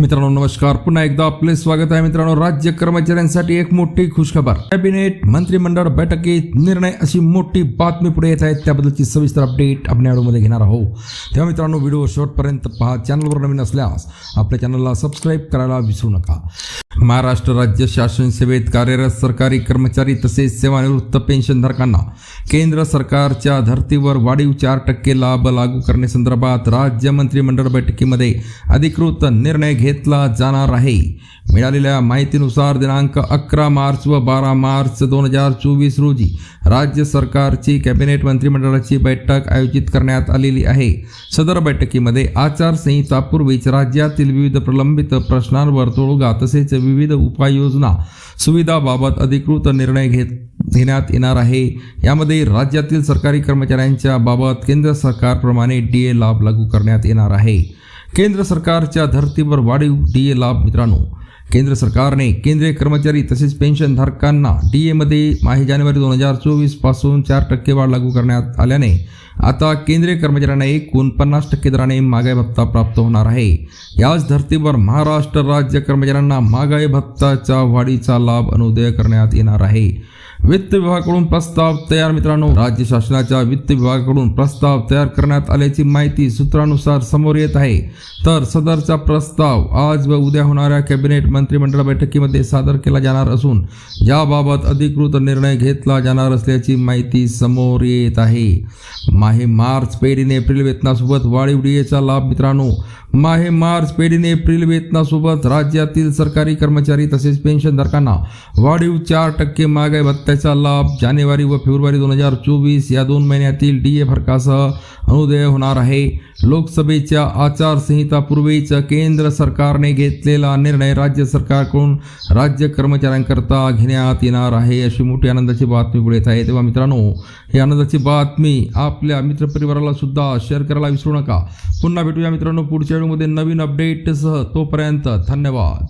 मित्रांनो नमस्कार. पुन्हा एकदा आपले स्वागत आहे मित्रांनो. राज्य कर्मचाऱ्यांसाठी एक मोठी खुशखबर. कॅबिनेट मंत्रिमंडळ बैठकीत निर्णय अशी मोठी बातमी पुढे येत आहे. त्याबद्दलची सविस्तर अपडेट आपण व्हिडिओमध्ये घेणार आहोत. तेव्हा मित्रांनो व्हिडिओ शेवटपर्यंत पहा. चॅनलवर नवीन असल्यास आपल्या चॅनलला सबस्क्राईब करायला विसरू नका. महाराष्ट्र राज्य शासन सेवेत कार्यरत सरकारी कर्मचारी तसेच सेवानिवृत्त पेन्शनधारकांना केंद्र सरकारच्या धर्तीवर वाढीव चार टक्के लाभ लागू करण्यासंदर्भात राज्य मंत्रिमंडळ बैठकीमध्ये अधिकृत निर्णय घेतला जाणार आहे. मिळालेल्या माहितीनुसार दिनांक अकरा मार्च व बारा मार्च दोन हजार चोवीस रोजी राज्य सरकारची कॅबिनेट मंत्रिमंडळाची बैठक आयोजित करण्यात आलेली आहे. सदर बैठकीमध्ये आचारसंहितापूर्वीच राज्यातील विविध प्रलंबित प्रश्नांवर तोडगा तसेच विविध उपाययोजना सुविधाबाबत अधिकृत निर्णय घेत घेण्यात येणार आहे. यामध्ये राज्यातील सरकारी कर्मचाऱ्यांच्या बाबत केंद्र सरकारप्रमाणे डी ए लाभ लागू करण्यात येणार आहे. केंद्र सरकारच्या धर्तीवर वाढीव डी ए लाभ मित्रांनो केंद्र सरकारने केंद्रीय कर्मचारी तसेच पेन्शनधारकांना डी एमध्ये माही जानेवारी दोन हजार चोवीसपासून चार टक्के वाढ लागू करण्यात आल्याने आता केंद्रीय कर्मचाऱ्यांना एकूण पन्नास टक्के दराने महागाई भत्ता प्राप्त होणार आहे. याच धर्तीवर महाराष्ट्र राज्य कर्मचाऱ्यांना महागाई भत्ताच्या वाढीचा लाभ अनुदय करण्यात येणार आहे. वित्त विभागाकडून प्रस्ताव तयार मित्रांनो. राज्य शासनाच्या वित्त विभागाकडून प्रस्ताव तयार करण्यात आल्याची माहिती सूत्रानुसार समोर येत आहे. तर सदरचा प्रस्ताव आज व उद्या होणाऱ्या कॅबिनेट मंत्रिमंडळ बैठकीमध्ये सादर केला जाणार असून याबाबत अधिकृत निर्णय घेतला जाणार असल्याची माहिती समोर येत आहे. माहे मार्च पेढीने एप्रिल वेतनासोबत वाढीव डीएचा लाभ मित्रांनो. माहे मार्च पेढीने एप्रिल वेतनासोबत राज्यातील सरकारी कर्मचारी तसेच पेन्शनधारकांना वाढीव चार टक्के महागाई त्याचा लाभ जानेवारी व फेब्रुवारी दोन हजार चोवीस या दोन महिन्यातील डी ए फरकासह अनुदय होणार आहे. लोकसभेच्या आचारसंहितापूर्वीच केंद्र सरकारने घेतलेला निर्णय राज्य सरकारकडून राज्य कर्मचाऱ्यांकरता घेण्यात येणार आहे अशी मोठी आनंदाची बातमी पुढे येत आहे. तेव्हा मित्रांनो ही आनंदाची बातमी आपल्या मित्रपरिवाराला सुद्धा शेअर करायला विसरू नका. पुन्हा भेटूया मित्रांनो पुढच्या वेळेमध्ये नवीन अपडेटसह तोपर्यंत धन्यवाद.